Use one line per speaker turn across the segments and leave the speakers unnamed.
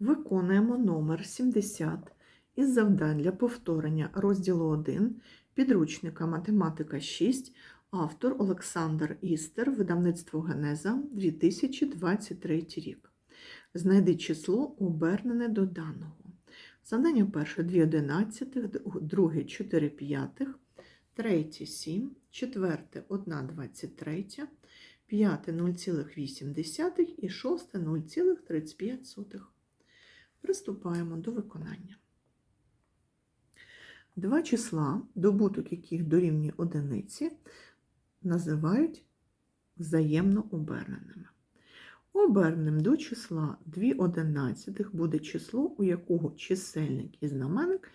Виконуємо номер 70 із завдань для повторення розділу 1 підручника Математика 6, автор Олександр Істер, видавництво Генеза 2023 рік. Знайди число обернене до даного. Завдання перше 2 одинадцятих, друге 4 п'ятих, третє 7, четверте 1 двадцять третя, п'яте 0,8 і шосте 0,35. Приступаємо до виконання. Два числа, добуток яких дорівнює одиниці, називають взаємно оберненими. Оберненим до числа 2 одинадцятих буде число, у якого чисельник і знаменник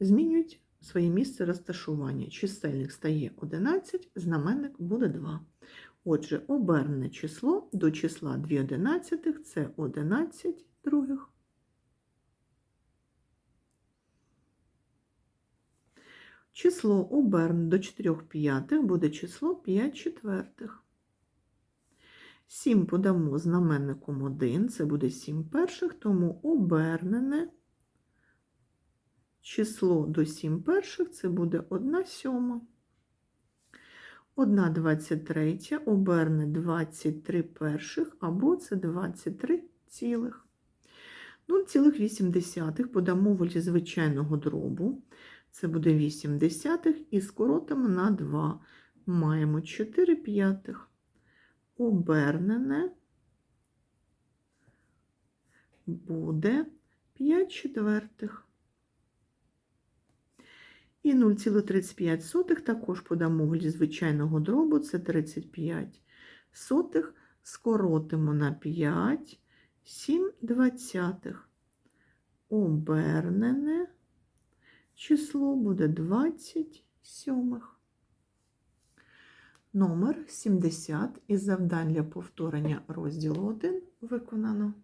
змінюють своє місце розташування. Чисельник стає 11, знаменник буде 2. Отже, обернене число до числа 2 одинадцятих – це 11 других. Число обернене до 4 п'ятих буде число 5 четвертих. 7 подамо знаменником 1, це буде 7 перших, тому обернене число до 7 перших це буде 1 сьома. 1 23 оберне 23 перших, або це 23 цілих. 0,8 подамо волі звичайного дробу. Це буде 8 десятих і скоротимо на 2. Маємо 4 п'ятих. Обернене буде 5 четвертих. І 0,35 також подамо в звичайного дробу, це 35 сотих, скоротимо на 5, 7 двадцятих. Обернене число буде 27. Номер 70 із завдань для повторення розділу 1 виконано.